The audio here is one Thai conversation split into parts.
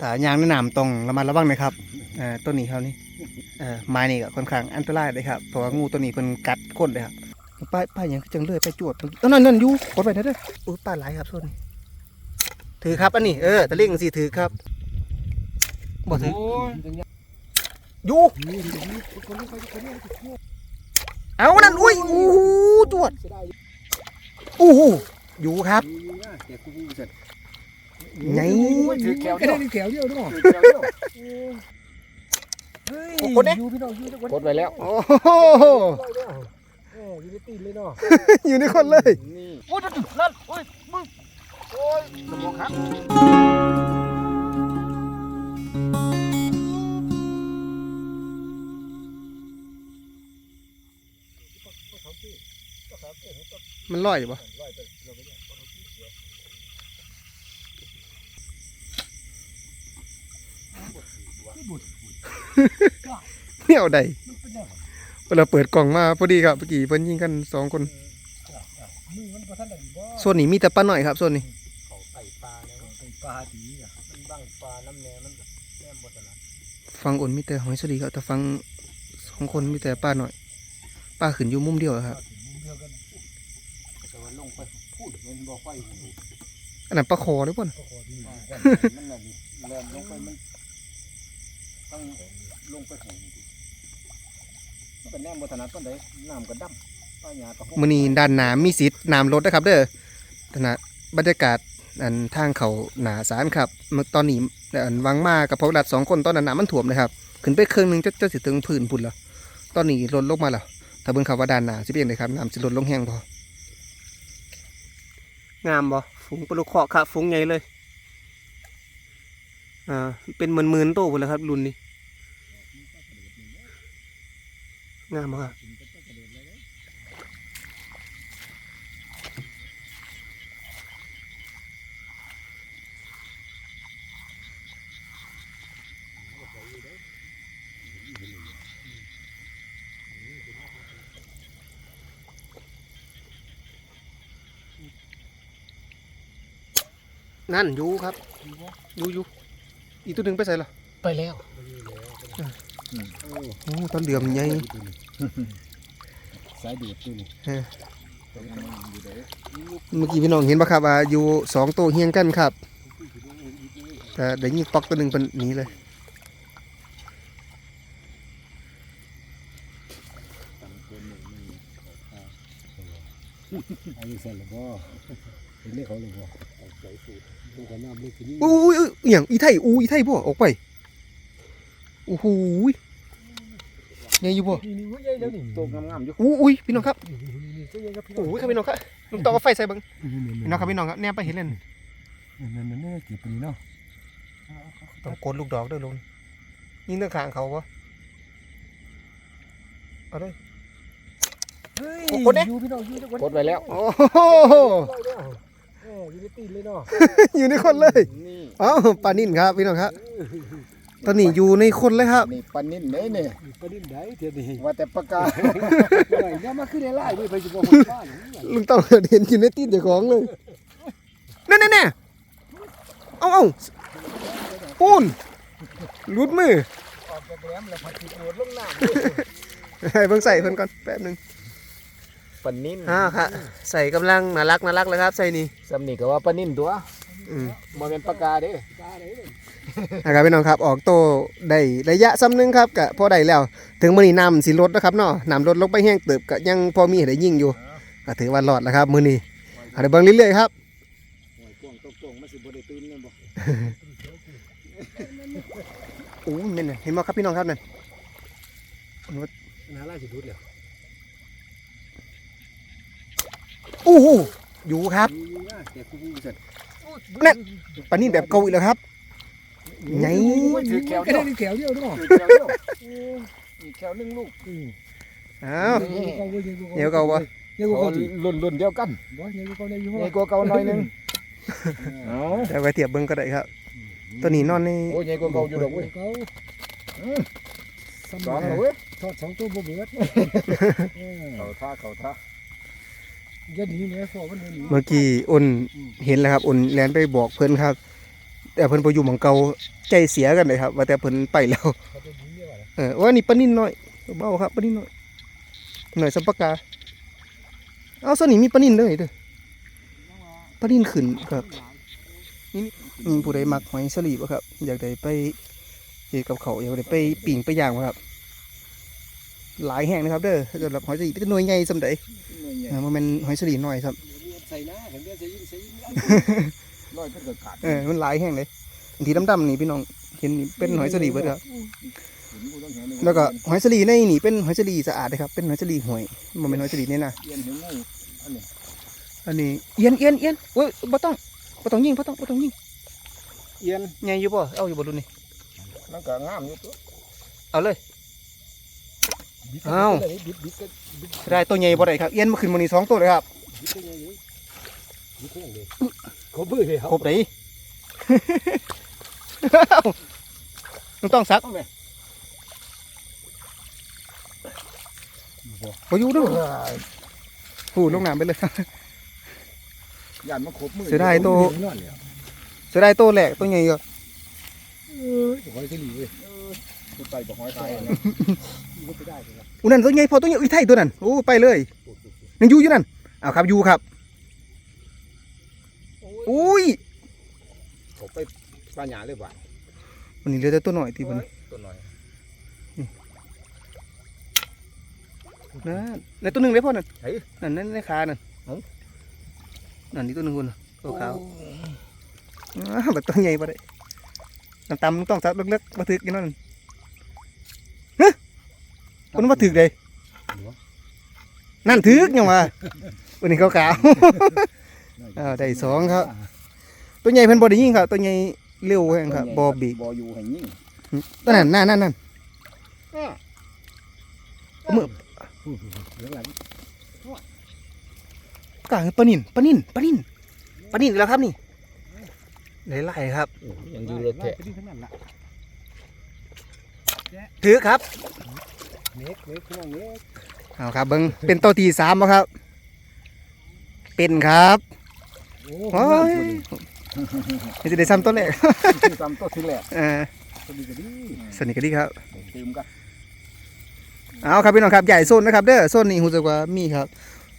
ถ้ายางแนะนำตรงระมัดระวังนะครับต้นนี้เขานี่ไม้นี่ก็ค่อนข้างอันตรายเลยครับเพราะว่างูตัวนี้เพิ่นกัดคนเลยครับป้ายป้ายยังจังเลยไปจวดเออนั่นนั่นอยู่กดไปนะเด้อโอ้ยป้าหลายครับส่วนนี้ถือครับอันนี้เออตะเล่งสิถือครับบ่ถือยู่เอานั่นอุ้ยอู้หูจวดอู้หูอยู่ครับ ไงถือแก้วแค่เดียวนี้แขวเดียวเนาะถือแก้วเดียวเฮ้ยโอ้คนเนี่ยอยู่พี่น้องอยู่ทุกคนกดไว้แล้ว โอ้โหเอออยู่ในตีนเลยเนาะอยู่ในคนเลยนี่โอ้ยนั่นโอ้ยมึงโอ้ยสมองครับมันลอยอยู่ปะ ไม่เอาใดเวลาเปิดกล่องมาพอดีครับเมื่อกี้เพิ่นยิงกันสองคนมึงมันบ่ทันได้บ่ส่วนนี้มีแต่ปลาหน่อยครับส่วนนี้เขาไต่ปลาเนี่ยมันไปปลาดีอะมันบังปลาน้ำแหน่มันก็แน่บดนะฟังอ่นมีแต่หอยสลีครับแต่ฟังสองคนมีแต่ปลาหน่อยปลาขึ้นอยู่มุมเดียวครับมุมเดียวกันแต่ว่าลงไปพูดมันบ่ค่อยหูอันนั้นปลาคอหรือเปล่า ก็ขอดีมันน่ะนี่แรงลงไปมันต้องลงไปแห้งมันก็แน่บดนะต้นใดน้ำก็ดำป้าหญ้าก็หกมื้อนี้ด้านหน้ามีสิทธิ์น้ำลดนะครับ เด้อขณะบรรยากาศอันทางเขาหนาสารครับเมื่อตอนนี้อันวังมากับพวกรัดสองคนตอนนั้นน้ำมันถ่วมเลยครับ ขึ้นไปครึ่งหนึงจะจะสิถึงพื้นพุ่นแล้วตอนนี้ลดลงมาแล้วถ้าเบิ่งเขาว่าด้านหน้าสิเป็นเลยครับน้ำสิลดลงแห้งพองามบ่ฝูงปลาเคาะครับฝูงใหญ่เลยอ่าเป็นหมื่นๆโตพุ่นแล้วครับรุ่นนี้ งามบ่ครับนั่นอยู่ครับอยู่อยู่อีกตัวหนึ่งไปใส่ละไปแล้ว โอ้ตอนเหลื่อมใหญ่สายดีดตัวนี้เออเมื่อกี้พี่น้องเห็นปะครับว่าอยู่สองตัวเฮียงกันครับ แต่ได้ยิงปอกตัวหนึ่งเป็นหนีเลยเอาอยู่ใส่หรือบ่เห็นได้เขาหรือบ่ใส่สูตรต้องการน้ำเลยทีนี้อุ้ยอุ้ยอุ้ยอหย่างอีไทยอู้อีไทยบ่ออกไป โอ้โหยเนี่ยอยู่บ่นี่นี่ใหญ่แล้วนี่ตัวงามๆอยู่อู้อุ้ยพี่น้องครับนี่นี่นี่ตัวใหญ่ครับพี่น้โอ้องยครับพี่น้องครับลุงต่อเอาไฟใส่เบังพี่น้องครับพี่น้องครับแนมไปเห็นเลยนั่นนั่นนั่นเก็บไปนี่เนาะต้องกดลูกดอกเด้อลุงยิงเรื่องขางเขาวะเอาเลยเฮ้ยโอ้คนเนี่ยอยู่พี่น้องอยู่ทุกคนกดไว้แล้วโอ้โหเอออยู่ในตีนเลยเนาะอยู่ในคนเลยนี่เอ้าปลานิ่นครับพี่น้องครับ ตอนนี้อยู่ในคนเลยครับ นี่ปันนิ่นเลยเนี่ยนี่ประเด็นใดเดี๋ยวนี้ว่าแต่ปากกาอะไรเนี่ยมาขึ้นในไล่ด้วยไปจะบอกคนบ้านอย่างนี้ลุงต้องเห็นอยู่ในตีนเจ้าของเลยนั่นแน่ๆเอาเอาปูนรุดมือออกจากแหลมแล้วพัดติดโดดลงน้ให้เพิ่งใส่เพิ่นก่อนแป๊บหนึงปันนิ่นอ่าค่ะใส่กำลังน่ารักน่ารักเลยครับใส่นี่สำนี่ก็ว่าปันนิ่นตัวอืมบ่เป็นปากกาเด้ำตาไห นเลยนะครับพี่น้องครับออกโตได้ระยะซ้ำหนึงครับกะพอได้แล้ว ถึงมื้อนี้น้ำสิลดนะครับเนาะน้ำลดลงไปแห้งเติบก็ยังพอมีให้ได้ยิงอยู่ก็ถือว่ารอดแล้วครับมื้อนี้เอาเดี๋ยวเบิ่งเรื่อยๆครับโอ้ยกวงตกงมันสิบ่ได้ตื่นเลยบ่โอ้ยแม่นน่ะเห็นบ่ครับพี่น้องครับนั่นนาไล่สิดูดเลยโอ้โหอยู่ครับอยู่ๆนะแต่กูพูดเสร็จนั่นปลานิ่นแบบเก่าอีกแล้วครับ ไงถือแก้วแค่เดียวนี้แขวเดียวเนาะถือแก้วเดียวอีกแก้วหนึงลูกอ้าวเดี๋ยวเก่าเว้ยเดี๋ยวเดี๋ยวโอ้เก่าจริงรุ่นรุ่นเดียวกันบ่เดี๋ยวเก่าเดี๋ยวอยู่ใหญ่กว่าเก่าหน่อยหนึงเอ้าเดี๋ยวไปเทียบเบิ่งก็ได้ครับ ตัวนี้นอนในโอ้ยใหญ่กว่าเก่าอยู่ดอกเว้ยเก่าสสอองงเลแล้วยเว้ยทอดสองตัวบ่เบิดเขาท่าเขาท่าอย่าหนีแม่ฟอมันเดี๋ยวหนี เมื่อกี้อ้นเห็นแล้วครับอ้นแลนไปบอกเพื่อนครับ แต่เพิ่นบ่อยู่หม่องเก่าใจเสียกันเลยครับ ว่าแต่เพิ่นไปแล้วเขาจะยิงเนี่ยว่ะเออว่านี่ปลานิ่นน้อยเบาครับปลานิ่นน้อยหน่อยสัมปะกาเอาส่วนนี้มีปลานิ่นเลยเด้อปลานิ่นขึ้นครับนี่นี่ผู้ใดมักหอยสลีบ่ครับ อยากได้ไปเฮ็ดกับเขาวอยากได้ไปปิ่งไปย่างบ่ครับ หลายแห่งนะครับเด้อถ้าเกิดรับหอยสลีเป็นหน่วยใหญ่ซำใดหน่วยใหญ่อ่ามันเป็นหอยสลีน้อยครับใส่หน้าผมจะยิงใส่ยิง ร้อยเพิ่นก็ขาดเออมันหลายแห่งเลยบางทีดำๆนี่พี่น้องเห็นนี่เป็นหอยสลีเบิดครับเห็นบ่ต้องเห็นเลยแล้วก็หอยสลีในนี่เป็นหอยสลีสะอาดนะครับเป็นหอยสลีห่วยมันเป็นหอยสลีเนี่ยนะเอียนเห็นงูอันนี้อันนี้เอียนเอียนเอียนโอ้ยบ่ต้องบ่ต้องยิงบ่ต้องบ่ต้องยิงเอียนใหญ่อยู่บ่เอาอยู่บ่รุ่นนี้มันก็งามอยู่ตัวเอาเลยบิดอ้าวบิดบิดก็บิดได้ตัวใหญ่บ่ได้ครับเอียนมาขึ้นมานี่สองตัวเลยครับ บิดก็ยังอยู่บิดก็ยังเลยเขาเบื่อเลยครับครบได้ต้องต้องซักบ่อยู่เด้อหูลงน้ำไปเลยย่านมันครบมือเสียดายตัวนอนเนี่ยเสียดายตัวแหลกตัวใหญ่ก็เออหอยเฉลี่ยเว้ยคือไปบ่หอยไทยนะมันไปได้เลยนะอุ้นั่นตัวใหญ่พอตัวใหญ่อุ้ยไทยตัวนั้นโอ้ไปเลยนั่นอยู่อยู่นั่นเอาครับอยู่ครับ อุ้ยเขาไปปลาหยาเลยบ่าวันนี้เหลือแต่ตัวหน่อยที่มัน ตัวน้อยนะในตัวหนึ่งได้พ่อนั่นเฮ้ยนั่นนั่นในขานั่นเอ้านั่นนี่ตัวหนึ่งคนน่ะตัวขาวอ้าวแบบตัวใหญ่ปะได้น้ำตำต้องซักเล็กๆมาถึกกินนั่นฮะคนมาถึกเลยนั่นถึกยังวะวันนี้ขาวๆ อ้าวได้สองครับ ตัวใหญ่เพิ่นบ่ได้ยิงครับ ตัวใหญ่เร็วแฮงครับบ่บีบบ่อยู่ให้ยิงตัวนั้นนั่นนั่นนั่นมือเรื่องหลังกลางปลานินปลานินปลานินปลานินอีกแล้วครับนี่หลายๆครับยังอยู่รถแท้ไปที่ทั้งนั้นละถือครับเน็กเน็กข้างเน็กเอาครับเบิ้งเป็นตัวที่สามบ่ครับ เป็นครับ โอ้โอ้ยนี่จะได้ซ้ำตัวแรกที่ตามตัวที่แรกเออสนิทกันดีสนิทกันดีครับตื่มกันเอาครับพี่น้องครับใหญ่โซนนะครับเด้อโซนนี้รู้สึกว่ามีครับ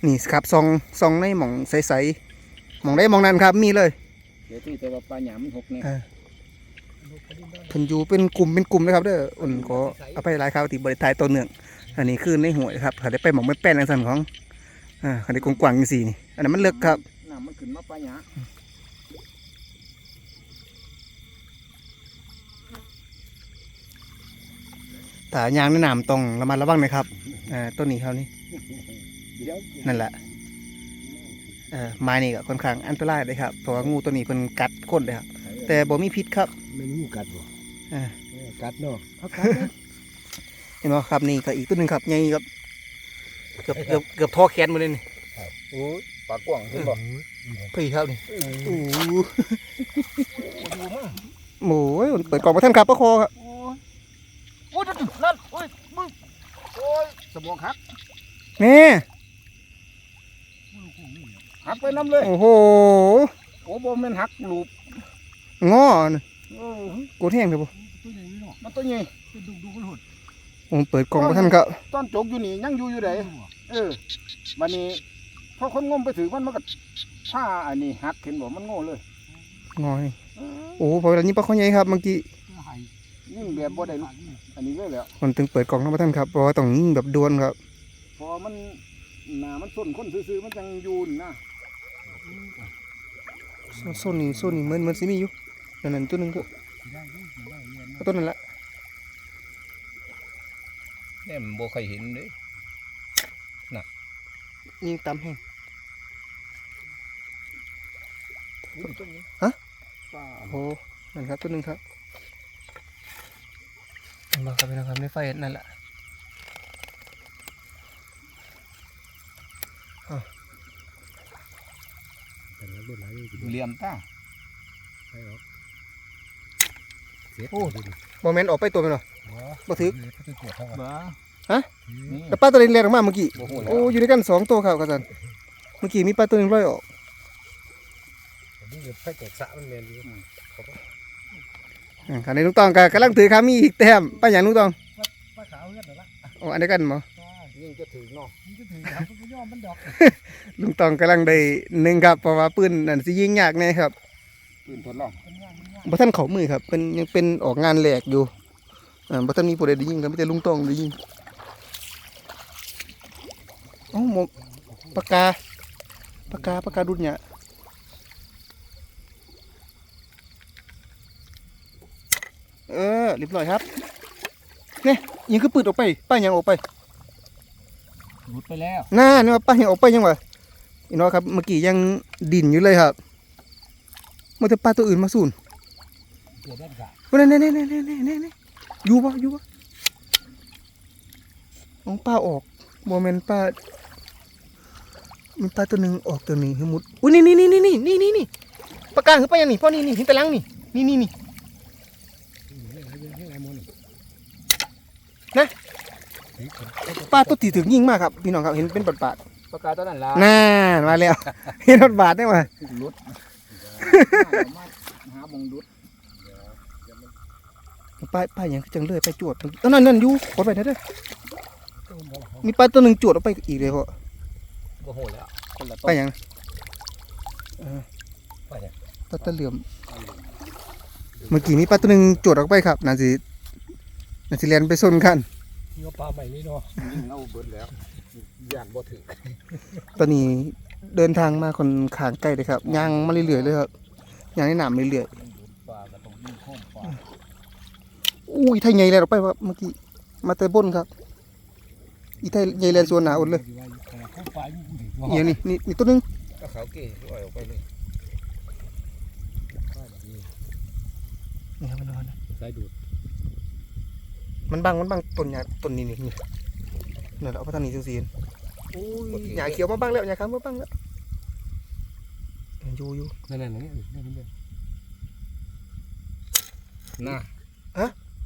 นี่ครับซองซองในหม่องใสๆหม่องได้หม่องนั้นครับ มีเลยเดี๋ยวที่แต่ว่าปลาหยามันหกเนี่ยเออเพิ่นอยู่เป็นกลุ่มเป็นกลุ่มนะครับเด้ออุ่นก็เอาไปหลายคราวที่บริทายตัวเนื่องอันนี้คือในหวยครับเขาได้ไปหม่องไม่แป้นทางสันของอ่าเขาได้กว้างๆจังซี่นี่อันนั้นมันเลิกครับน้ำ มันขึ้นมาปลาหยาถ้ายางในน้ำต้องระมัดระวังนะครับอ่าต้นนี้เขานี่เดี๋ยวนั่นแหละเอ่อไม้นี่ก็ค่อนข้างอันตรายเลยครับเพราะว่างูตัวนี้เพิ่นกัดคนเลยครับแต่บ่มีพิษครับไม่งูกัดบ่อ่าเออกัดเนาะเอากัดนะเห็นไหมครับนี่ก็อีกตัวหนึ่งครับใหญ่ครับเกือบเกือบเกือบท่อแขนหมาเลยนี่ โอ้ย ปลากว้างเห็นบ่พี่ครับนี่โอ้โหโอ้ยเปิดกล่องมาท่านครับปะคอครับโอ้ยนั่นนั่นโอ้ยมึงโอ้ยสมองหักแม่หักไปน้ำเลยโอ้โหโอ้บ่แม่นหักลูบงอน่ะโอ้ยกูแห้งเลยบ่ตัวใหญ่เนาะมันตัวใหญ่เป็นดุกดุกมันหดผมเปิดกล่องมาท่านครับตอนจกอยู่นี่ยังอยู่อยู่ไหนเออบัดนี้ พอคนงมไปถือมันมันก็ผ้าอันนี้หักเห็นบ่มันโง่เลยงอยโอ้โหพอแล้วนี่ปลาข้อใหญ่ครับเมื่อกี้ตัวหายยิ่งแบบบ่ได้ลูกอันนี้เลยแหล้วมันถึงเปิดกล่องมาท่านครับเพราะว่าต้องยิงแบบดวนครับ พอมันหน้ามันส้นคนซื่อๆมันจังอยูนนะโซนนี้โซนนี้เหมือนเหมือนสิมีอยู่นั่นนั่นตัวหนึงก็เอาตัวนั้นละเนี่ยมันบ่เคยเห็นเลยยิงตามแห้ง ป้าโอ้นั่นครับตัวหนึงครับเห็นบ่ครับพี่น้องครับในไฟนั่นแหละแต่ละรุ่นหลายอยู่เหลี่ยมตาใช่หรอเสียโมเมนต์ออกไปตัวไปหน่อยบ่ถึกเขาจะกดเท่าไหร่บ้าฮะนี่แต่ปลาตัวเล็กๆออกมาเมื่อกี้บ่ฮู้แล้วโอ้ อยู่ด้วยกันสองตัวครับกระสันเมื่อกี้มีปลาตัวหนึงลอยออก นี่เดี๋ยวไฟแตกสะมันแมนอยู่อ่าคราวนี้ลุงตองก็กำลังถือขามีอีกแต้มป้าอย่างลุงตองปลาขาวเงี้ยเดี๋ยวละโอ้อันเดียวกันมั้ยิ่งจะถือเนาะมันจะถึงครับมันย่อมมันดอกลุงตองกำลังได้หนึ่งครับเพราะว่าปืนนั่นสิยิงยากแน่ครับปืนทดลองมันย่างมันย่างบ่ท่านเขามือครับเป็นยังเป็นออกงานแหลกอยู่อ่าบ่ท่านมีผู้ใดได้ยิงครับมีแต่ลุงตองได้ยิงเอ้าหมอปากกาปากกาปากกาดุนเนี่ย เออเรียบร้อยครับเนี่ยยังคือปืดออกไปป้ายยังออกไปหลุดไปแล้วน่าเนี่ยป้ายยังออกไปยังวะอีน้อครับเมื่อกี้ยังดิ่นอยู่เลยครับมันจะปลาตัวอื่นมาสูนเกิดได้จ้ะเน่เน่เน่เน่เน่เน่เน่อยู่ปะอยู่ปะน้องป้าออกโมเมนต์ป้ามันปลาตัวหนึ่งออกตัวหนึ่งคือมุดอุ้ยนี่นี่นี่นี่นี่นี่นี่ปลากลางคือปลาอย่างนี้พ่อนี่นี่เห็นตะลังนี่นี่นี่นี่ ปลาตัวตีถึงยิ่งมากครับพี่น้องครับเห็นเป็นปัดปาดปากกาตัวนั้นล่ะๆน่ามาแล้วเห็นปัดปาดได้ไหมลุดหาบงดุดปลาปลาอย่างคือจังเลยไปจวดเมื่อกี้เอ้านั่นนั่นอยู่กดไปนะเด้อต้มบอกเขามีปลาตัวหนึ่งจวดออกไปอีกเลยพ่อโอ้โหแล้วคนละปต้ลานอย่างเออไปเนี่ยปลาตะเหลือมเมื่อกี้มีปลาตัวหนึ่งจวดออกไปครับน่าสิ น่าสิเรียนไปซนกันเงาปลาใหม่นี่เนาะยิ่งเอาเบิดแล้วย่านบ่ถือตอนนี้เดินทางมาคนขางใกล้เลยครับย่างมาเรื่อยๆเลยครับย่างในน้ำเรื่อยปลาก็ต้องยิ่งข้อมปลาๆอุ้ยไทยใหญ่แล้วออกไปครับเมื่อกี้มาแต่บนครับ อีไทยใหญ่แลนส่วนหนาอดเลยข้าวปลาอยู่ดีเอียนี่นี่นี่ตัวหนึงก็เขาเก๋ปล่อยออกไปเลยนี่ครับมันนอนนะสายดูด มันบังมันบังต้นหญ้าต้นนี้นี่นี่นั่นแหละเอาไปทางนี้จังซี่อุ้ยหญ้าเขียวมาบังแล้วหญ้าขาวมาบังแล้วอยู่อยู่นั่นนั่นนี่นั่นนี่น่ะ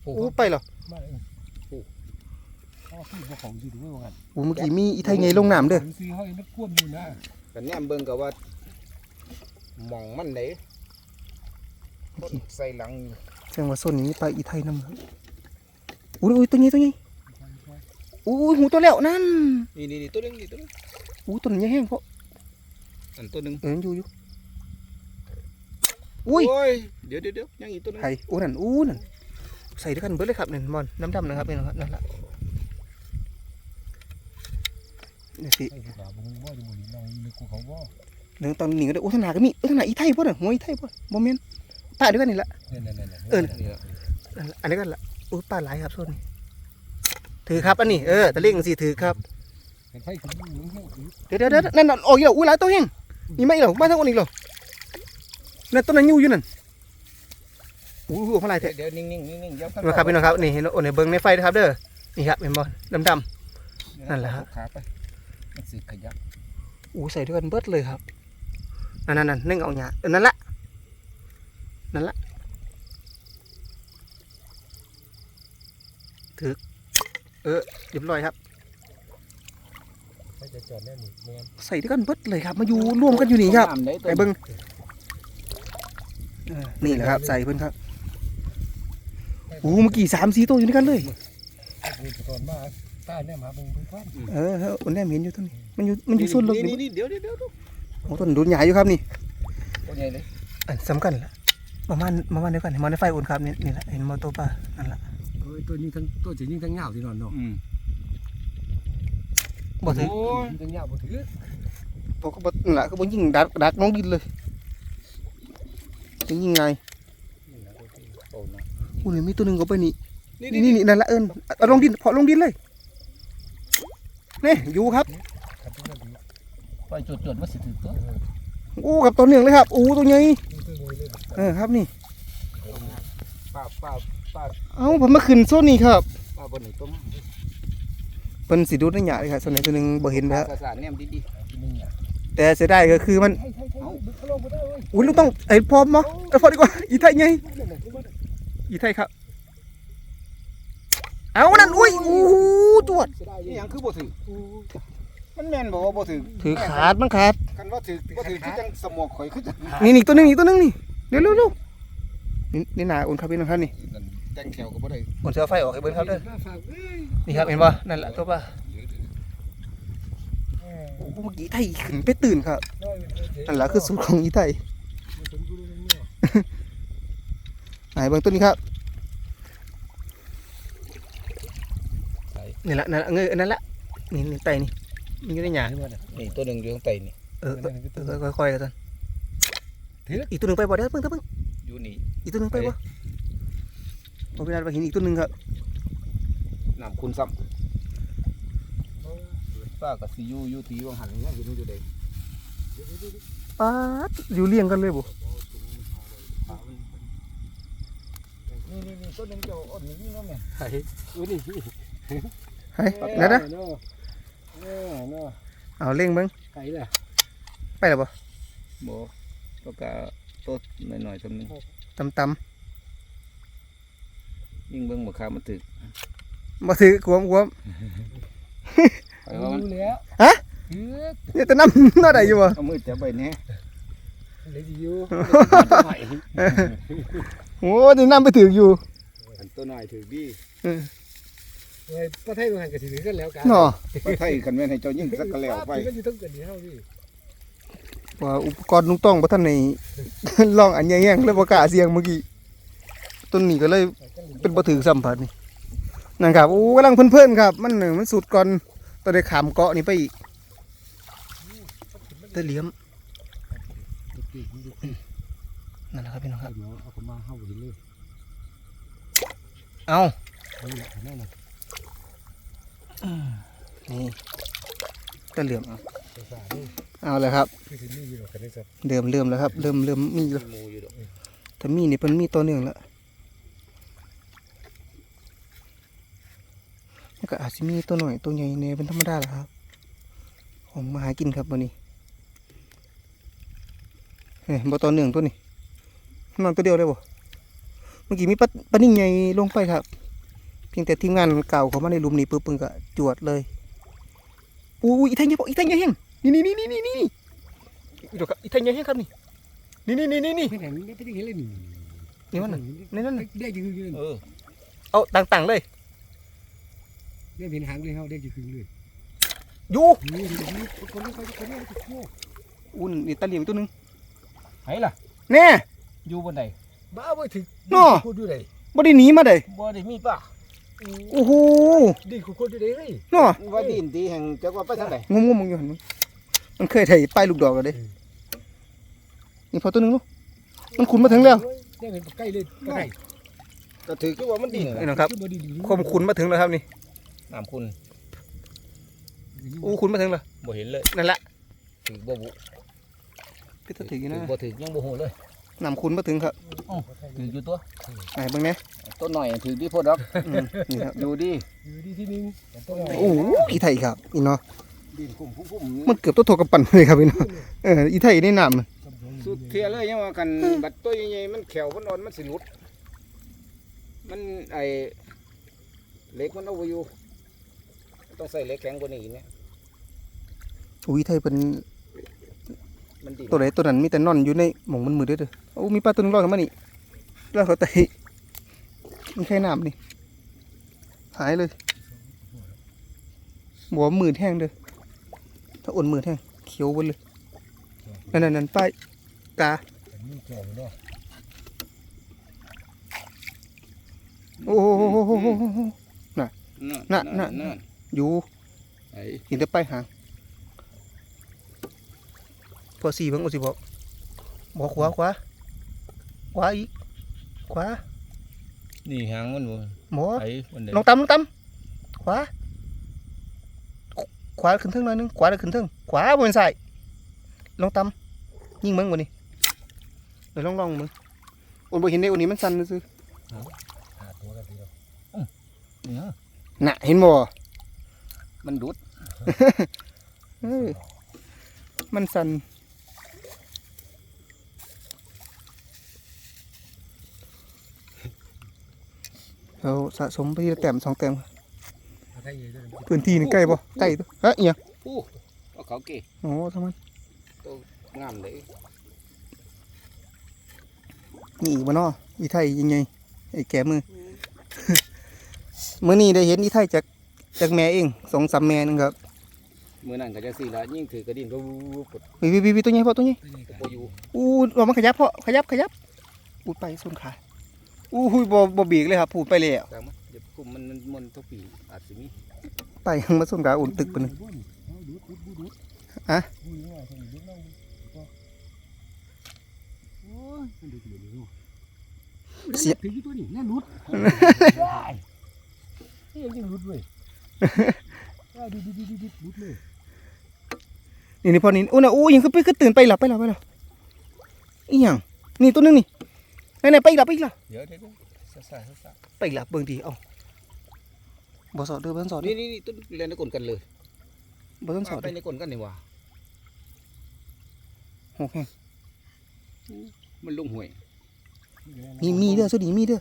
อู้ไปเหรอมาเลยอ๋อคือพวกเขาอยู่ด้วยกันอู้เมื่อกี้มีอีไทยใหญ่ลงน้ำเด้อซื้อเขาเองนักกวนอยู่นะกันแนมเบิ่งก็ว่าหมองมันไหนคนใส่หลังแสดงว่าโซนนี้มีปลาอีไทยนำครับ อุ้ยอุ้ยตัวนี้ตัวนี้อุ้ยหูตัวแล้วนั่นนี่นี่นี่ตัวหนึงนี่ตัวหนึงอู้ตัวนี้แห้งเพราะอันตัวหนึงเอออยู่อยู่อุ้ยโอ้ยเดี๋ยวเดี๋ยวเดี๋ยวยังอีกตัวหนึงไข่อู้นั่นอู้นั่นใส่ด้วยกันเบิดเลยครับนี่มอนน้ำดำนะครับนี่นะครับนั่นแหละนี่สิไอ้ที่ขาบุ้งว่าจะมุนเราในกูเขาว่าเดี๋ยวตอนนี้ก็ได้อู้ทางหนาก็มีอู้ทางหนาอีไทยป่ะน่ะหัวอีไทยป่ะโมเมนต์ป้าด้วยกันนี่แหละเนี่ยเนี่ยเนี่ยเออนี่ล่ะนั่นล่ะอันนี้กันละ อู้ป้าหลายครับโซนนี้ถือครับอันนี้เออตะเล่งสิถือครับเป็นไฟขึ้นมึงเหี้ยเดี๋ยวเดี๋ยวเดี๋ยวนั่นนั่นออกอีกแล้วอู้หลายตัวเฮงมีไหมอีกแล้วมาทางคนอีกแล้วนั่นต้นนั้นอยู่อยู่นั่นอู้หูมาหลายแท้เดี๋ยวนิ่งๆนิ่งๆเดี๋ยวมาครับพี่น้องครับนี่เห็นโอ้ในเบิ้งในไฟนะครับเด้อนี่ครับเห็นบ่ดำดำนั่นแหละฮะขาไปมันสิขยับๆอู้ใส่ด้วยกันเบิดเลยครับนั่นนั่นนั่นนึ่งเอาหยาเออนั่นละนั่นละ ถือเออเรียบร้อยครับไฟจะจอดแน่นี่แม่นใส่ด้วยกันเบิดเลยครับ มาอยู่ร่วมกันอยู่นี่ครับน้ำไหนตัวไปเบิ้งเออนี่แหละครับ ใส่เพิ่นครับอู้เมื่อกี้สามสี่ตัวอยู่ด้วยกันเลยกูจะตอนมาใต้เนี่ยมาบุ้งเป็นก้อนเออเอออันนี้เห็นอยู่ต้นนี้มันอยู่มันอยู่ส่วนลึกนี่นี่นี่เดี๋ยวเดี๋ยวเดี๋ยวโอ้ต้นโดนหยาอยู่ครับนี่ตัวใหญ่เลยอันสำคัญละประมาณประมาณเดียวกันเห็นมอในไฟอุ่นครับนี่นี่แหละเห็นมอตัวปลานั่นละเอ้ยตัวนี้ทั้งตัวจะยิงทั้งเงาที่นอนเนาะอืมบ่ถือโอ้ยยิงทั้งเงาบ่ถือตัวก็บ่นั่นละก็บ่ยิงดักดักน้องดินเลยจะยิงไงโอ้นะอู้นี่มีตัวหนึงก็ไปนี่นี่นี่นี่นี่นี่นั่นละเอิญเอาลงดินเพาะลงดินเลยนี่อยู่ครับขับทุกนาทีปล่อยจุดๆว่าสิถือตัวอู้กับตัวเนื่องเลยครับอู้ตัวใหญ่ยิงตัวงูเลยเออครับนี่ป้าป้าป้า เอ้าผมมาขึ้นโซนนี้ครับป้าบนหนึ่งตัวเพิ่นสิดูดในหยาเลยครับส่วนไหนตัวหนึงบ่เห็นป้าแล้วกระสานแนมดีที่นี่อะแต่เสียดายก็คือมันใช่ใช่ใช่ดึกเขาลงมาได้เว้ยอุ้ยลูกต้องไอ้พร้อมมั้ไอ้พอดีกว่าอีไทยไงอีไทยครับเอานั่นอุ้ยอู้หูจวดๆนี่ยังคือบ่ถือมันแม่นบอกว่าบ่ถือถือขาดมั้งขาดคันว่าถือบ่ถือคือจังสมองข่อยคือจังนี่นี่ตัวหนึงอีกตัวหนึงนี่เร็วเร็วเร็วนี่นี่หนาอุ่นครับพี่น้องครับนี่นั่น แจ้งแขวก็บ่ได้อุ่นเสือไฟออกให้เบิ้งครับเด้อฝากเอ้ยนี่ครับเห็นป่ะนั่นแหละตัวป่ะโอ้โหเมื่อกี้ไทยขึ้นไปตื่นครับน้อยเนั่นแหละคือสูตรของอีไทยมันเป็นกูรู้เรื่องเนี่ยไหนเบิ้งต้นนี้ครับใส่นี่แหละนั่นละเงยนั่นละนี่นี่ไตนี่มันอยู่ในหยานี่ตัวหนึงอยู่ข้างใต้นี่เออเออเออค่อยๆกันถืออีกตัวหนึ่งไปบ่เด้อเพิ่งเพิ่งอยู่นี่อีกตัวหนึ่งไปบ่ เอาเวลาไปเห็นอีกตัวหนึ่งครับน้ำคุณซ้ำป้ากับซียูยูตีวังหันเนี่ยอยู่นู่นอยู่ใดป๊าดอยู่เรียงกันเลยบ่นี่นี่นี่ตัวหนึงเจ้าอ่อนนี่นี่เนาะแม่ไอ้อุ้ยนี่เฮ้ยเดี๋ยวนะเนาะเนาะเนาะเอาเร่งเบิ้งไก่ล่ะไปแล้วบ่บ่แล้วก็ตัวหน่อยๆทำนึงตำต ยิ่งเบิ่งบ่ค้ามันตึกำมาถือกวมกวมไปว่ามันรู้แล้วฮะถือเนี่ยจะน้ำน่าได้อยู่บ่เอามือจับไปแน่เลยสิอยู่โอ้จะน้ำไปถืออยู่อันตัวน้อยถือดีเออเฮ้ยประเทศมันหันกันถือกันแล้วกันเนาะปลาไทยคันแม่นให้เจ้ายิ่งสักกะแล้วไปถือกันอยู่ตั้งเกินนี้เท่าพี่ว่าอุปกรณ์ลุงต้องบ่ทันในลองอันแย่งๆเลยบ่กล้าเสี่ยงเมื่อกี้ ต้นนี้ก็เลยเป็นบ่ถือสัมผัสนี่นั่นครับโอ้กำลังเพิ่นๆครับ มันมันสุดก่อนตอนได้ขามเกาะนี่ไปอีกตะเหลี่ยมนั่นแหละครับพี่น้องครับเอาผมาเข้าไปเลยเอาเอาละนั่นน่ะนี่ตะเหลี่ยมเอาเลยครับเริ่มเริ่มแล้วครับ เริ่มเริ่มมีแล้วหมูอยู่ดอกแต่มีนี่เพิ่นมีตัวหนึ่งแล้ว มันก็อาจจะมีตัวหน่อยตัวใหญ่ในเป็นธรรมดาแหละครับ ผมมาหากินครับวันนี้เฮ้ยบ่ตัวหนึ่งตัวนี้นอนตัวเดียวเลยบ่เมื่อกี้มีปลาปลานิ่งใหญ่ลงไปครับ เพียงแต่ทีมงานเก่าเขามาในหลุมนี้ปุ๊บเพิ่งก็จวดเลยอู้ยอีแทงใหญ่บ่อีแทงใหญ่แห้งนี่นี่นี่นี่นี่นี่เดี๋ยวครับอีแทงใหญ่แห้งครับนี่นี่นี่นี่นี่นี่ไม่เห็นไม่ได้เห็นเลยนี่นี่มันน่ะนี่นั่นน่ะได้ยืนยืนเออเอาต่างๆเลย ได้เห็นหางเลยเขาได้ยืนเลยอยู่นี่คนนี้คนนี้คนนี้คนนี้โอ้อุ่นนี่ตะเหลียมตัวหนึงไหล่ะ แน่อยู่บนใดบ้าไปถึงน้อพูดอยู่ไหนบ่ได้หนีมาเด้บ่ได้มีป่ะโอ้โหดีกูคนอยู่ไหนเฮ้ยเนาะว่าดินตีแห่งจักว่าไปทางใดงงๆมึงอยู่หั่นมึงมันเคยไถป้ายลูกดอกแล้วเด้นี่พอตัวหนึงลูกมันขุนมาถึงแล้วได้เห็นใกล้เลยใกล้ก็ถือคือว่ามันดินนี่นะครับบดีดีความขุนมาถึงแล้วครับนี่ น้ำคุณโอ้ขุนมาถึงแล้วบ่เห็นเลยนั่นแหละถือบ่บุพี่ตะถึงอยู่ถืนะอบ่ถือยังบ่ฮู้เลยน้ำขุนมาถึงครับถืออยู่ตัวไหนเบิ่งแหน่ตัวน้อยถือดีโพดดอกอืมนี่ครับอยู่ดีอยู่ดีที่นึงต้องโอ้โหอีไทยครับอีเนาะดินคุ้มคุ้มมันเกือบตัวโทกับปั่นเลยครับพี่เนาะเอออีไทยในน้ำมันสุดเทียเลยยังว่ากันบัดตัวใหญ่ๆมันแขวมันอ่อนมันสิหลุดมันไอเหล็กมันเอาไว้อยู่ ต้องใส่เหล็กแข็งกว่านี้อีกเนี่ยโอ้ยอีไทยเป็นมันดินตัวไหนตัวนั้นมีแต่นอนอยู่ในหม่องมันมือเด้อเด้อโอ้มีปลาตัวหนึงรอดกันมานี่แล้วเขาไตมันแค่น้ำนี่หายเลยบัวามืดแห้งเด้อถ้าอ่อนมืดแห้งเขียวไปเลยนั่นนั่นนั่นป้ายกานี่แก่เนาะโอ้โหนั่นน่ะน่ะนั่น อยู่ไอ้เห็นแต่ป้ายหางพอสี่เพิ่งโอาสิบอกบอกขวาขวาขวาอีกขวานี่หางมันบ่หมอไอ้มันเด้ลองตำลองตำขวาขวาขึ้นเทิงหน่อยนึงขวาแล้วขึ้นเทิงขวาบนใส่ลองตำยิงมึงกว่านี้เดี๋ยวลองลองมึงอุ่นบ่เห็นได้อุ่นนี้มันสั่นซื้อหาตัวกันดีเนาะเนี่ยน่ะเห็นบ่ มันดุดเออมันสั่นเราสะสมไปทีละแต้มสองแต้มใกล้เลยด้วยพื้นที่นี่ใกล้บ่ใกล้ตัวเฮ้ยเอียงอู้เอาเขาเก๋โอ้ทำไมงามเลยนี่อีกบ่เนาะอีไทยยังไงไอ้แก่มือมื้อนี้ได้เห็นอีไทยจาก จากแม่เองสองสามแม่นึงครับมื้อนั้นก็จะสิละยิ่งถือกระดิ่งก็วูบปดวิววิววิวตัวใหญ่พ่อตัวใหญ่ก็บ่อยู่อู้ลองมันขยับพ่อขยับขยับอูดไปส้นขาอู้หุยบ่บ่บีกเลยครับพูดไปแล้วตามมาเดี๋ยวกลุ่มมันมันมันทุกปีอาจสิมีไปยังมาส้นขาอุ่นตึกปะนึงอะเสียถึงตัวนี้แน่รุดนี่ยังรุดเลย นี่นี่พ่อนี่อู้น่ะอู้ยังคือไปคือตื่นไปหลับไปหลับไปหลับอีหยังนี่ตัวนึงนี่ไหนๆไปอีกหลับไปอีกหลับเดี๋ยวเดี๋ยวเดี๋ยวซ่าซ่าซ่าซ่าไปอีกหลับเบิ่งดีเอ้าบ่สอดเด้อบ่ต้องสอดเด้นี่อนี่นี่ต้นเล่นในกลนกันเลยบ่ต้องสอดไปเด้อในกลนกันนี่หว่าโอเคมันลงห้วยมีมีเด้อสุดีมีเด้อ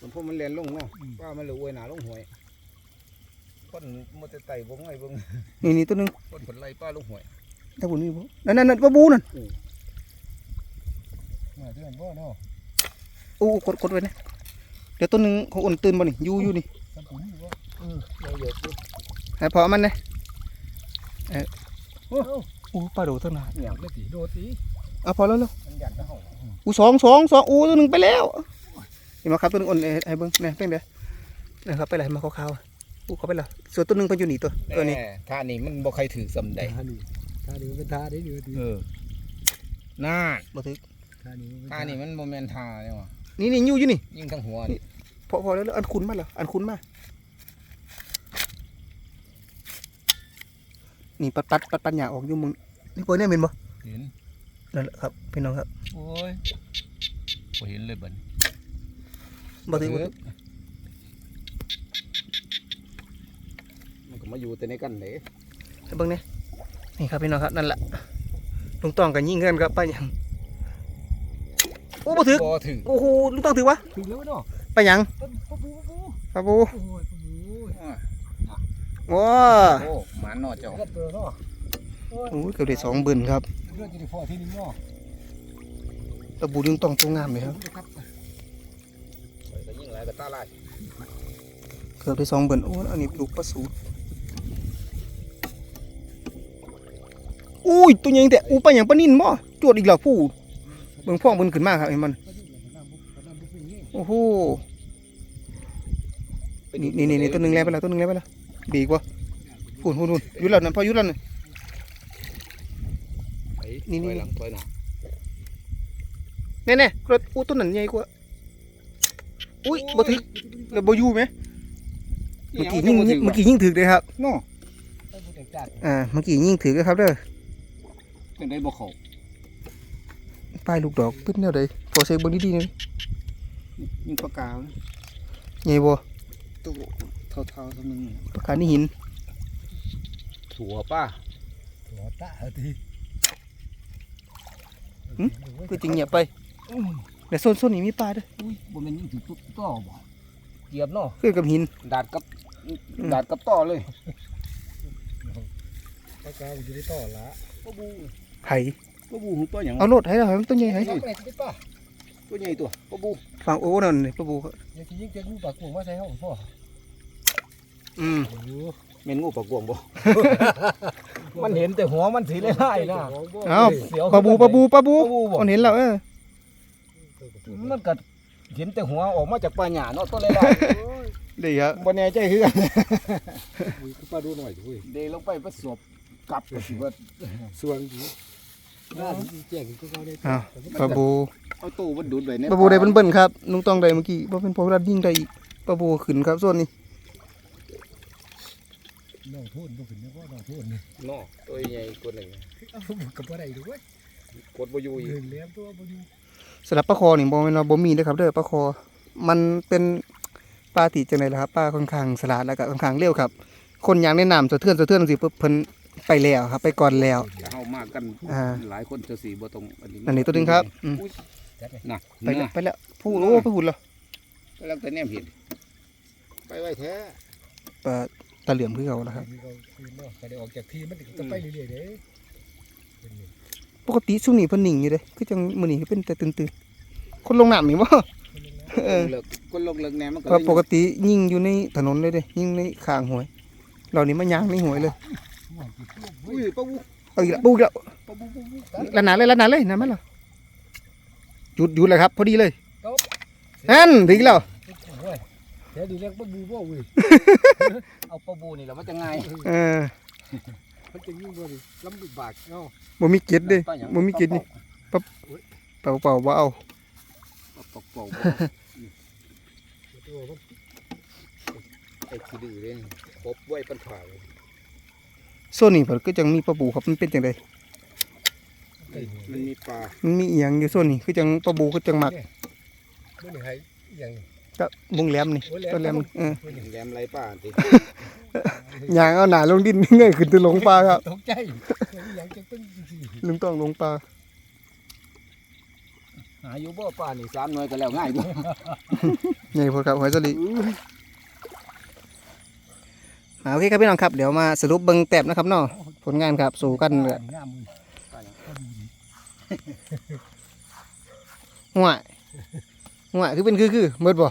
สมพมันเล่นลงเนาะว่ามันเลยอวยหนาลงห้วย คนมอเตอร์ไซค์บ่ง่ายเบิ่งนี่นี่ตัวนึงคนผลไล่ป้าลงห้วยแต่บุญมีบ่นั่นนั่นนั่นปลาบูนั่นมาเดือนว่าเนาะอู้กดกดไว้นะเดี๋ยวตัวนึงของอ่อนตื่นบ่นี่อยู่อยู่นี่สัมปุนว่าเราเยอะอยู่ให้พอมันนะเออโอ้อู้ปลาโดตั้งนานเนี่ยเลยตีโดดตีเอาพอแล้วเร็วมันหยันนะเฮาอู้สองสองสองอู้ตัวหนึงไปแล้วนี่มาครับตัวหนึงอ่อนเอ้ยให้เบิ่งนี่เป็นเด้อนะครับไปไหนมาขาวๆ อู้เขาไปแล้วส่วนตัวหนึงเพิ่นอยู่นี่ตัวเออนี่แท่านี่มันบ่ใครถือสำใดท่านี้ท่านี้มันเป็นท่าได้เดือดเออน่าบ่ถึกท่านี้มันท่านี่มันบ่แม่นท่าเนี่ยว่ะนี่นี่อยู่อยู่นี่ยิ่งทั้งหัวนี่พอพอแล้วแล้วอันคุ้นมาเหรออันคุ้นมานี่ปัดปัดปัดปัดหยาออกอยู่มึงนี่เปิ้นเนี่ยเป็นบ่เห็นนั่นแหละครับพี่น้องครับโอ้ยบ่เห็นเลยบัดบ่ถึกบ่ถึก มันก็มาอยู่แต่ในกันเด้ให้เบิ่งเนี่ยนี่ครับพี่น้องครับนั่นแหละลุงต้องกันยิงกันครับไปหยังโอ้บ่ถึกบ่ถือโอ้โหลุงต้องถือวะถึงแล้วเนาะไปหยังต้นปะปูปะปูปะบูโอ้ยปะปูโอ้โอ้หมาเนอเจ้าเลือดเตือเนาะโหเกือบได้สองเบิ่นครับเลือดจะได้พอที่นี่เนาะปะบูลุงต้องตัวงามเลยครับครับข่อยก็ยิ่งหลายก็ตาลายเกือบได้สองเบิ่นโอ้อันนี้ลูกปลาสูตร อุ้ยตัวใหญ่แต่อู้ไปหยังปลานิ่นบ่จวดอีกแล้วผู้เบิ่งพ่องเบิ่นขึ้นมาครับไอ้มันโอ้โหนี่นี่นี่นี่ตัวหนึ่งแล้วไปแล้วตัวหนึ่งแล้วไปแล้วดีกว่าหุ่นหุ่นหุ่นอยุดแล้วนั่นพออยุดแล้วนั่นไปนี่นี่ถอยหลังถอยหน้าแน่แน่ๆรถอู้ตัวนั้นใหญ่กว่าอุ้ยบ่ถึกแล้วบ่อยู่ไหมเมื่อกี้ยิ่งเมื่อกี้ยิ่งถึกเลยครับเนาะอ่าเมื่อกี้ยิ่งถึกเลยครับเด้อ จังได้บ่เข้าป้ายลูกดอกปึ๊ดแนวใดพอเช็คเบิ่งดีๆหนี่อยยิ่งปากกาใหญ่บ่ตัวเท่าๆตัวนึงปากกานี่หินถั่วป้าหัวตาทีก็จริงเงียบไปแต่โซนโซนนี้มีปลาเด้ออุ้ยบ่แม่นยิ่งถือตุ๊กต่อบ่เกียบเนาะขึ้นกับหินดาดกับดาดกับต่อเลยปากกาอยู่ได้ต่อละบ่บู ไผ่บ่บูหูตัวหยังเอาโลดให้เราให้มันตัวใหญ่ให้ปากไหนที่ป้าตัวใหญ่ตัวบ่บูฟังโอ้นั่นนี่ปะบูครับยังที่ยิ่งเจ๊งูปากกวงมาใส่ห้องพ่ออืมโอ้โหแม่นงูปากกวงบ่มันเห็นแต่หัวมันสีลายๆนะเอาเสียวปะบูปะบูปะบูปะบูบ่คนเห็นแล้วเออมันก็เห็นแต่หัวออกมาจากป่าหญ้าเนาะตัวลายดีครับๆบ่แน่ใจคือกันอุ้ยป้าดูหน่อยด้วยเดลงไปประสบกับก็สิว่าส่วนดีด้านแจ้งก็เขาได้ อ้าวปะบูเอาตู้มันดูดไว้ในปะบูได้เบิ้นๆครับลุงต้องได้เมื่อกี้บ่เป็นพอเวลายิ่งได้อีกปะบูขึ้นครับส่วนนี้น้องโทษต้องขึ้นนะว่าน้องโทษนี่เนาะตัวใหญ่กว่านึงเอาผมกับอะไรด้วยกดบ่อยู่อีกเดินเลี้ยงตัวบ่อยู่สำหรับปลาคอนี่บ่แม่นว่าบ่มีเด้อครับเด้อปลาคอ มันเป็นปลาที่จังไดล่ะครับปลาค่อนข้างสลาดแล้วก็ค่อนข้างเร็วครับ คนยางในน้ำสะเทือนสะเทือนจังซี่ปุ๊บเพิ่น ไปแล้วครับ ไปก่อนแล้วเฮามากันอ่า หลายคนจะสีบ่ตรงอันนี้อันนี้ตัวหนึงครับอืมน่ะไปแล้วน่ะไปแล้วพูดโอ้ไปหุ่นแล้วไปแล้วแต่แนมเห็นไปไว้แท้ปลาตาเหลือมคือเขาแล้วครับ นี่ก็คือเนาะก็ได้ออกจากที่มันก็ไปเรื่อยๆเด้ปกติช่วงนี้เพิ่นนิ่งอยู่เด้คือจังมื้อนี้เป็นแต่ตื่นๆคนคนลงน้ำนี่บ่เออเลิกคนลงเลิกแหน่มันก็เพราะปกติยิงอยู่ในถนนเลยเด้ยิงในข้างห้วยเรานี่มาย่างในห้วยเลย อุ้ยปะบูเอาอีกแล้วปูอีกแล้วปะบูปะบูละหนาเลยละหนาเลยนะแม่นเหรอหยุดหยุดเลยครับ พอดีเลยนั่นถึงแล้วโอ้ยเดี๋ยวดีเรียกปลาบูบ่เว้ยเอาปะบูนี่แหละมันจะง่ายเออมันจะยิ่งกว่าดิลำบากเนาะบ่มีเกล็ดเด้ป้าหยังบ่มีเกล็ดนี่เป่าเป่าบ่เอาปะปะปะตัวมันไอ้ขี้ดื้อเลยนี่ครบไว้ปันผ่าเลย โซนนี้เพิ่นก็จังมีปลาบูครับมันเป็นจังไดมันมีปลา มันมีอีหยังอยู่โซนนี้คือจังปลาบูคือจังมักไม่ได้ให้อย่างก็วงแหลมนี่ต้นแหลมนี่เออแหลมไรปลาติย่างเอาหน้าลงดินเงยขึ้นไปลงปลาครับตกใจอย่างจะเป็นสิลุงต้องลงปลาหาอยู่บ่ปลานี่สามหน่วยก็แล้วง่ายกว่าใหญ่พอครับหอยสลิด อ่าโอเคครับพี่น้องครับเดี๋ยวมาสรุปเบิ่งแต้มนะครับเนาะผลงานครับสู่กันเลยงามมือห่วยห่วยคือเป็นคือคือเบิดบ่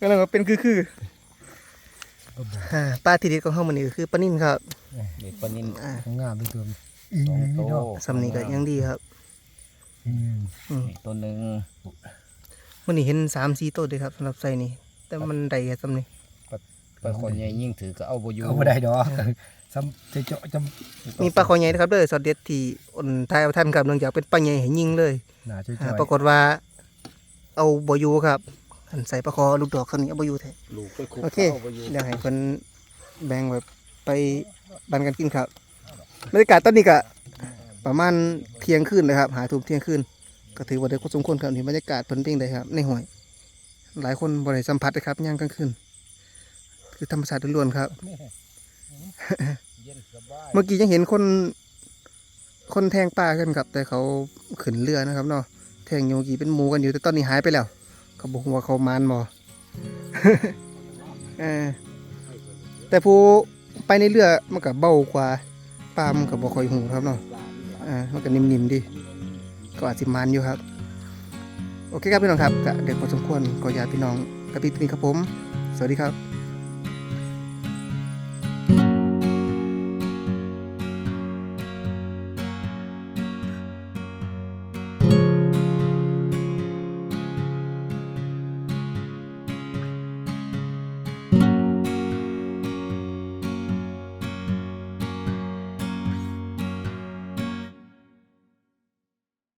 ก็เลยว่าเป็นคือคืออ่าปลาทีเด็ดของเฮามื้อนี้ก็คือปลานิ่นครับเด็กปลานินอ่างามเป็นตัวสองโตสำนีก็ยังดีครับตัวหนึ่งมื้อนี้เห็น3-4ต้นเลยครับสำหรับไซนี้แต่มันได้แค่สำนี้ ปลาคนใหญ่ยิ่งถือก็เอาบ่อยู่เอาไม่ได้ดอกซ้ำจะเจาะจมีปลาคอใหญ่นะครับเด้อสอดเด็ดที่อ่อนทายเอาท่านครับเนื่องจากเป็นปลาใหญ่ให้ยิงเลยำหนาช่วยอ่าปรากฏว่า เอาบ่อยู่ครับอันใส่ปลาคอลูกดอกสำนี้เอาบ่อยู่แท้ลูกไปคุกโอเคเอาบ่อยู่เดี๋ยวให้เพิ่นแบ่งไว้ไปบันกันกินครับบรรยากาศตอนนี้ก็ประมาณเที่ยงคืนเลยครับ หาทุ่มเที่ยงคืนก็ถือว่าได้พอสมควรครับนี่บรรยากาศเพิ่นเป็นไดครับ ในห้วยหลายคนบ่ได้สัมผัสเลยครับย่างกลางคืน คือธรรมชาติล้วนๆครับ เย็นสบายเมื่อกี้ยังเห็นคน คนแทงปลากันครับ แต่เขาขึ้นเรือนะครับเนาะแทงโยกีเป็นหมูกันอยู่แต่ตอนนี้หายไปแล้ว เขาบอกว่าเขามานบ่เออแต่ผู้ไปในเรือมันก็เบากว่าปลามันก็บ่ค่อยหูครับเนาะอ่ามันก็นิ่มๆดีก็อาจสิมานอยู่ครับ โอเคครับพี่น้องครับก็เด็กพอสมควรขออนุญาตพี่น้องกับพี่นี่ครับผม สวัสดีครับ